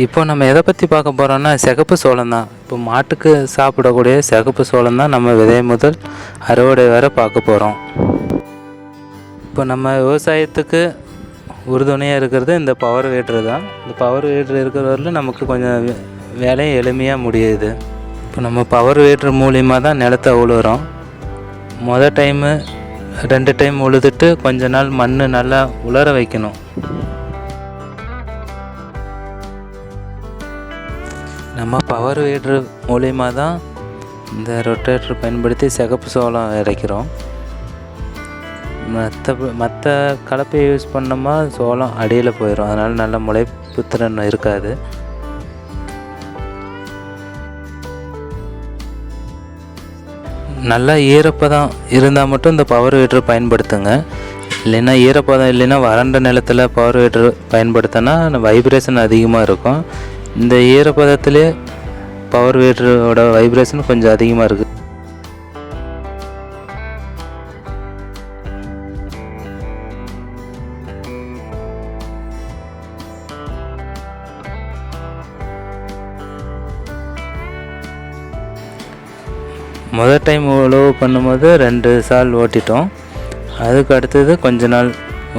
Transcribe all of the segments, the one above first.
இப்போ நம்ம எதை பற்றி பார்க்க போகிறோம்னா சிகப்பு சோளம் தான். இப்போ மாட்டுக்கு சாப்பிடக்கூடிய சிகப்பு சோளம் தான் நம்ம விதை முதல் அறுவடை வரை பார்க்க போகிறோம் இப்போ நம்ம விவசாயத்துக்கு உறுதுணையாக இருக்கிறது இந்த பவர் வீட்ரு தான். இந்த பவர் வீட்ரு இருக்கிற வரையிலும் நமக்கு கொஞ்சம் வேலையும் எளிமையாக முடியுது. இப்போ நம்ம பவர் வீட்ரு மூலியமாக தான் நிலத்தை உழுகிறோம் மொதல் டைமு ரெண்டு டைம் உழுதுட்டு கொஞ்ச நாள் மண் நல்லா உலர வைக்கணும். நம்ம பவர் வீட்ரு மூலயமா தான் இந்த ரொட்டேட்டர் பயன்படுத்தி சிகப்பு சோளம் இறைக்கிறோம். மற்ற மற்ற கலப்பையை யூஸ் பண்ணோமா சோளம் அடியில் போயிடும் அதனால் நல்ல முளைப்பு திறன் இருக்காது. நல்லா ஈரப்பதம் இருந்தால் மட்டும் இந்த பவர் வீட்டர் பயன்படுத்துங்க. இல்லைன்னா ஈரப்பதம் இல்லைன்னா வறண்ட நிலத்தில் பவர் வீட்டர் பயன்படுத்தினா வைப்ரேஷன் அதிகமாக இருக்கும். இந்த ஈரப்பதத்திலே பவர் வீட்டரோட வைப்ரேஷன் கொஞ்சம் அதிகமாக இருக்குது முதல் டைம் உழவு பண்ணும்போது ரெண்டு சால் ஓட்டிட்டோம். அதுக்கு அடுத்தது கொஞ்ச நாள்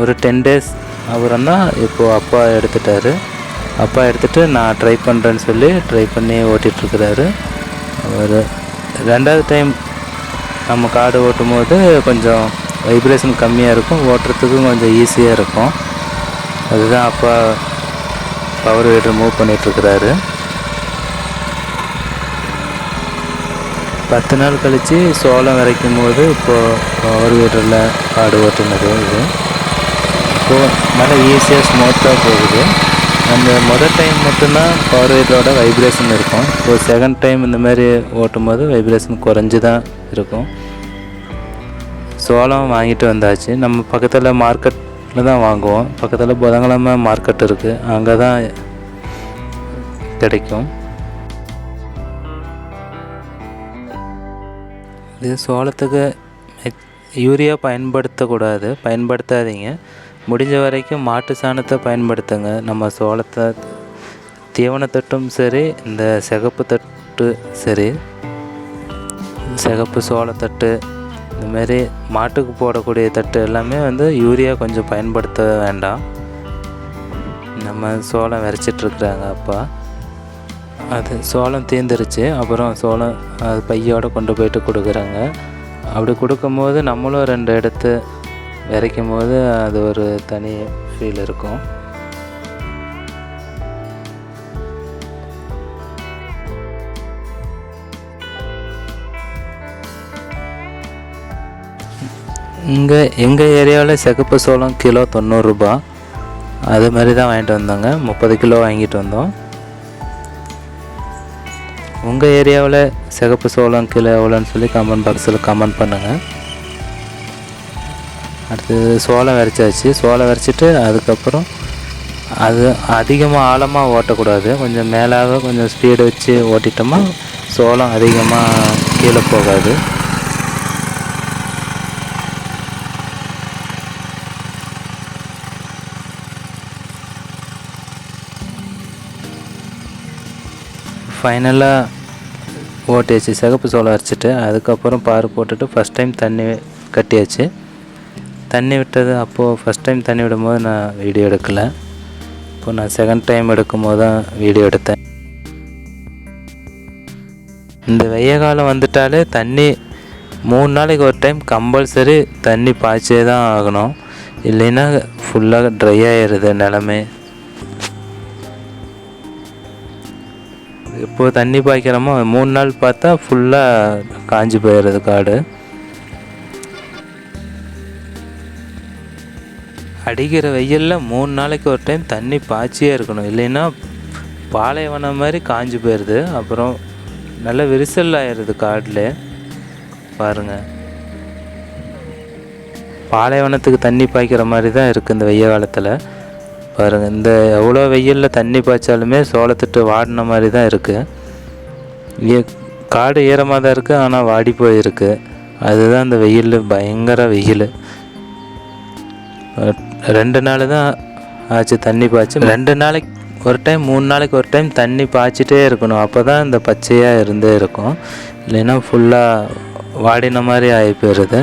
ஒரு டென் டேஸ் அப்புறம் தான் இப்போது அப்பா எடுத்துட்டாரு. அப்பா எடுத்துகிட்டு நான் ட்ரை பண்ணுறேன்னு சொல்லி ட்ரை பண்ணி ஓட்டிகிட்ருக்கிறாரு அவர் ரெண்டாவது டைம் நம்ம காடு ஓட்டும் போது கொஞ்சம் வைப்ரேஷன் கம்மியாக இருக்கும் ஓட்டுறதுக்கும் கொஞ்சம் ஈஸியாக இருக்கும். அதுதான் அப்பா பவர் வீடர் மூவ் பண்ணிகிட்ருக்கிறாரு பத்து நாள் கழித்து சோளம் விதைக்கும் போது இப்போது பவர் வீடரில் காடு ஓட்டுனது இது. இப்போது நல்லா ஈஸியாக ஸ்மூத்தாக போகுது. அந்த முதல் டைம் மட்டும்தான் பவர் வீடரோட வைப்ரேஷன் இருக்கும். இப்போ செகண்ட் டைம் இந்த மாதிரி ஓட்டும் போது வைப்ரேஷன் குறைஞ்சி தான் இருக்கும். சோளம் வாங்கிட்டு வந்தாச்சு. நம்ம பக்கத்தில் மார்க்கெட்டில் தான் வாங்குவோம். பக்கத்தில் புதன்கிழமை மார்க்கெட் இருக்குது அங்கே தான் கிடைக்கும். இது சோளத்துக்கு யூரியா பயன்படுத்தக்கூடாது. பயன்படுத்தாதீங்க. முடிஞ்ச வரைக்கும் மாட்டு சாணத்தை பயன்படுத்துங்க. நம்ம சோளத்தை தீவனத்தட்டும் சரி இந்த சிகப்பு தட்டு சரி சிகப்பு சோளத்தட்டு இந்த மாதிரி மாட்டுக்கு போடக்கூடிய தட்டு எல்லாமே வந்து யூரியா கொஞ்சம் பயன்படுத்த வேண்டாம். நம்ம சோளம் விரைச்சிட்ருக்குறாங்க அப்பா. அது சோளம் தீந்துருச்சு அப்புறம் சோளம் அது பையோட கொண்டு போயிட்டு கொடுக்குறாங்க. அப்படி கொடுக்கும்போது நம்மளும் ரெண்டு எடுத்து விதைக்கும் போது அது ஒரு தனி ஃபீல் இருக்கும். இங்கே எங்கள் ஏரியாவில் சிகப்பு சோளம் கிலோ தொண்ணூறுரூபா அது மாதிரி தான் வாங்கிட்டு வந்தாங்க. முப்பது கிலோ வாங்கிட்டு வந்தோம். உங்கள் ஏரியாவில் சிகப்பு சோளம் கிலோ எவ்வளோன்னு சொல்லி கமெண்ட் பாக்ஸில் கமெண்ட் பண்ணுங்கள் அடுத்தது சோளம் விரைச்சாச்சு. சோளம் விரைச்சிட்டு அதுக்கப்புறம் அது அதிகமாக ஆழமாக ஓட்டக்கூடாது. கொஞ்சம் மேலாக கொஞ்சம் ஸ்பீடு வச்சு ஓட்டிட்டோமா சோளம் அதிகமாக கீழே போகாது. ஃபைனலாக ஓட்டியாச்சு. சிகப்பு சோளம் அரைச்சிட்டு அதுக்கப்புறம் பார் போட்டுட்டு ஃபஸ்ட் டைம் தண்ணி கட்டியாச்சு. தண்ணி விட்டது அப்போது ஃபஸ்ட் டைம் தண்ணி விடும்போது நான் வீடியோ எடுக்கலை. இப்போ நான் செகண்ட் டைம் எடுக்கும்போது தான் வீடியோ எடுத்தேன். இந்த வெய்ய காலம் வந்துட்டாலே தண்ணி மூணு நாளைக்கு ஒரு டைம் கம்பல்சரி தண்ணி பாய்ச்சே தான் ஆகணும். இல்லைன்னா ஃபுல்லாக ட்ரை ஆயிடுது நிலமே. இப்போது தண்ணி பாய்க்கிறோமோ மூணு நாள் பார்த்தா ஃபுல்லாக காஞ்சி போயிடுது காடு. அடிக்கிற வெயிலில் மூணு நாளைக்கு ஒரு டைம் தண்ணி பாய்ச்சியே இருக்கணும். இல்லைன்னா பாலைவனம் மாதிரி காஞ்சி போயிடுது அப்புறம் நல்ல விரிசல் ஆயிடுது காட்டில். பாருங்கள் பாலைவனத்துக்கு தண்ணி பாய்க்கிற மாதிரி தான் இருக்குது இந்த வெய்ய காலத்தில். பாருங்கள் இந்த எவ்வளோ வெயிலில் தண்ணி பாய்ச்சாலுமே சோளத்தட்டு வாடின மாதிரி தான் இருக்குது காடு ஈரமாக தான் இருக்குது ஆனால் வாடி போயிருக்கு. அதுதான் இந்த வெயில் பயங்கர வெயில். ரெண்டு நாள் தான் ஆச்சு தண்ணி பாய்ச்சி. ரெண்டு நாளைக்கு ஒரு டைம் மூணு நாளைக்கு ஒரு டைம் தண்ணி பாய்ச்சிட்டே இருக்கணும். அப்போ தான் இந்த பச்சையாக இருந்தே இருக்கும். இல்லைன்னா ஃபுல்லாக வாடின மாதிரி ஆகி போயிடுது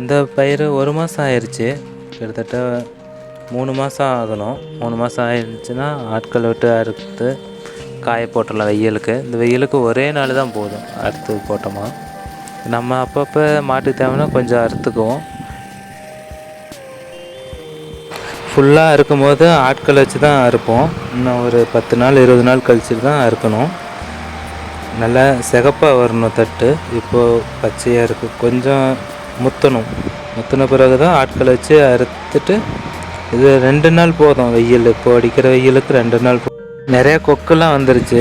இந்த பயிர் ஒரு மாதம் ஆயிடுச்சு கிட்டத்தட்ட மூணு மாதம் ஆகணும். மூணு மாதம் ஆயிடுச்சுன்னா ஆட்களை விட்டு அறுத்து காய போட்டுடலாம் வெயிலுக்கு. இந்த வெயிலுக்கு ஒரே நாள் தான் போதும் அறுத்து போட்டோமா. நம்ம அப்பப்போ மாட்டுக்கு தேவைன்னா கொஞ்சம் அறுத்துக்குவோம். ஃபுல்லாக அறுக்கும் போது ஆட்களை வச்சு தான் அறுப்போம். இன்னும் ஒரு பத்து நாள் இருபது நாள் கழிச்சு தான் அறுக்கணும். நல்லா சிகப்பாக வரணும் தட்டு. இப்போது பச்சையாக இருக்குது கொஞ்சம் முத்தணும். முத்தின பிறகு தான் ஆட்களை வச்சு அறுத்துட்டு இது ரெண்டு நாள் போதும் வெயில். இப்போ அடிக்கிற வெயிலுக்கு ரெண்டு நாள் போ- நிறைய கொக்கெல்லாம் வந்துருச்சு.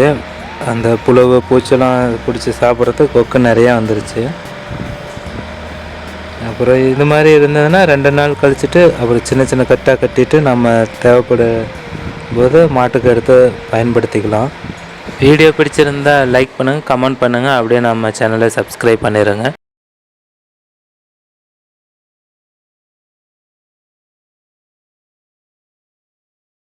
அந்த புழுவு பூச்செல்லாம் பிடிச்சி சாப்பிட்றதுக்கு கொக்கு நிறையா வந்துருச்சு. அப்புறம் இது மாதிரி இருந்ததுன்னா ரெண்டு நாள் கழிச்சிட்டு அப்புறம் சின்ன சின்ன கட்டாக கட்டிட்டு நம்ம தேவைப்படும் போது மாட்டுக்கு எடுத்து பயன்படுத்திக்கலாம். வீடியோ பிடிச்சிருந்தா லைக் பண்ணுங்கள் கமெண்ட் பண்ணுங்கள் அப்படியே நம்ம சேனலை சப்ஸ்கிரைப் பண்ணிடுங்க